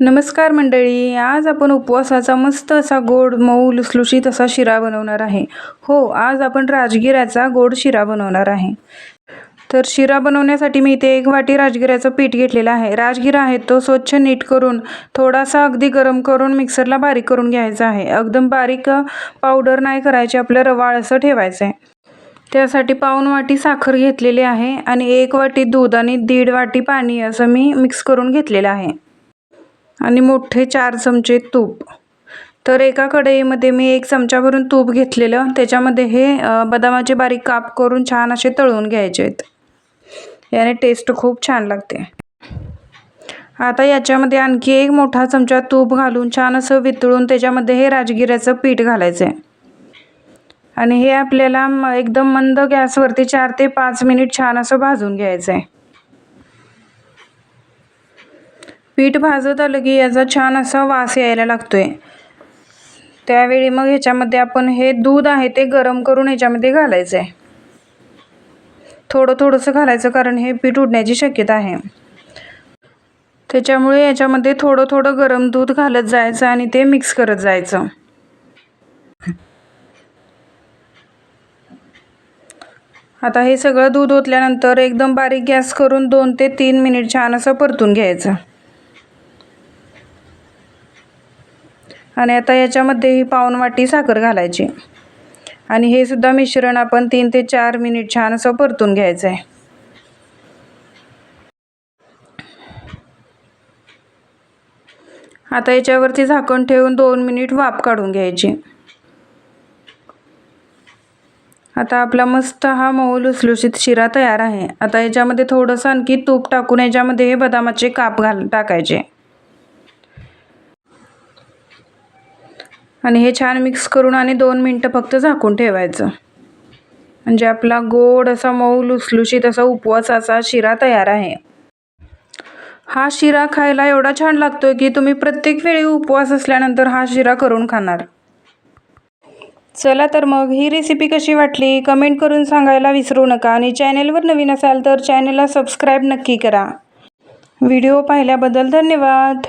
नमस्कार मंडळी आज आपण उपवासाचा मस्त असा गोड मऊ लुसलुशीत असा शिरा बनवणार आहे. हो आज आपण राजगिऱ्याचा गोड शिरा बनवणार आहे. तर शिरा बनवण्यासाठी मी इथे एक वाटी राजगिऱ्याचं पीठ घेतलेलं आहे. राजगिरा आहे तो स्वच्छ नीट करून थोडासा अगदी गरम करून मिक्सरला बारीक करून घ्यायचा आहे. एकदम बारीक पावडर नाही करायची आपलं रवाळ असं ठेवायचं आहे त्यासाठी पाऊन वाटी साखर घेतलेली आहे आणि एक वाटी दूध आणि दीड वाटी पाणी असं मी मिक्स करून घेतलेलं आहे. आणि मोठे चार चमचे तूप. तर एका कढईमध्ये मी एक चमचाभरून तूप घेतलेलं. त्याच्यामध्ये हे बदामाचे बारीक काप करून छान असे तळून घ्यायचे आहेत. याने टेस्ट खूप छान लागते. आता याच्यामध्ये आणखी एक मोठा चमचा तूप घालून छान असं वितळून त्याच्यामध्ये हे राजगिऱ्याचं पीठ घालायचं आहे आणि हे आपल्याला एकदम मंद गॅसवरती चार ते पाच मिनिट छान असं भाजून घ्यायचं आहे पीठ भाजत आलं की याचा छान असा वास यायला लागतो आहे त्यावेळी मग ह्याच्यामध्ये आपण हे दूध आहे ते गरम करून ह्याच्यामध्ये घालायचं आहे थोडं थोडंसं घालायचं कारण हे पीठ उडण्याची शक्यता आहे. त्याच्यामुळे याच्यामध्ये थोडं थोडं गरम दूध घालत जायचं आणि ते मिक्स करत जायचं. आता हे सगळं दूध ओतल्यानंतर एकदम बारीक गॅस करून दोन ते तीन मिनिट छान असं परतून घ्यायचं. आणि आता याच्यामध्ये ही पाऊन वाटी साखर घालायची. आणि हे सुद्धा मिश्रण आपण तीन ते चार मिनिट छान असं परतून घ्यायचं आहे. आता याच्यावरती झाकण ठेवून दोन मिनिट वाफ काढून घ्यायची. आता आपला मस्त हा मऊ लुसलुशीत शिरा तयार आहे. आता याच्यामध्ये थोडंसं आणखी तूप टाकून याच्यामध्ये हे बदामाचे काप घाल टाकायचे. आणि हे छान मिक्स करून आणि दोन मिनटं फक्त झाकून ठेवायचं. म्हणजे आपला गोड असा मऊ लुसलुशीत असा उपवासाचा शिरा तयार आहे. हा शिरा खायला एवढा छान लागतो की तुम्ही प्रत्येक वेळी उपवास असल्यानंतर हा शिरा करून खाणार. चला तर मग ही रेसिपी कशी वाटली? कमेंट करून सांगायला विसरू नका आणि चॅनेलवर नवीन असाल तर चॅनेलला सबस्क्राईब नक्की करा. व्हिडिओ पाहिल्याबद्दल धन्यवाद.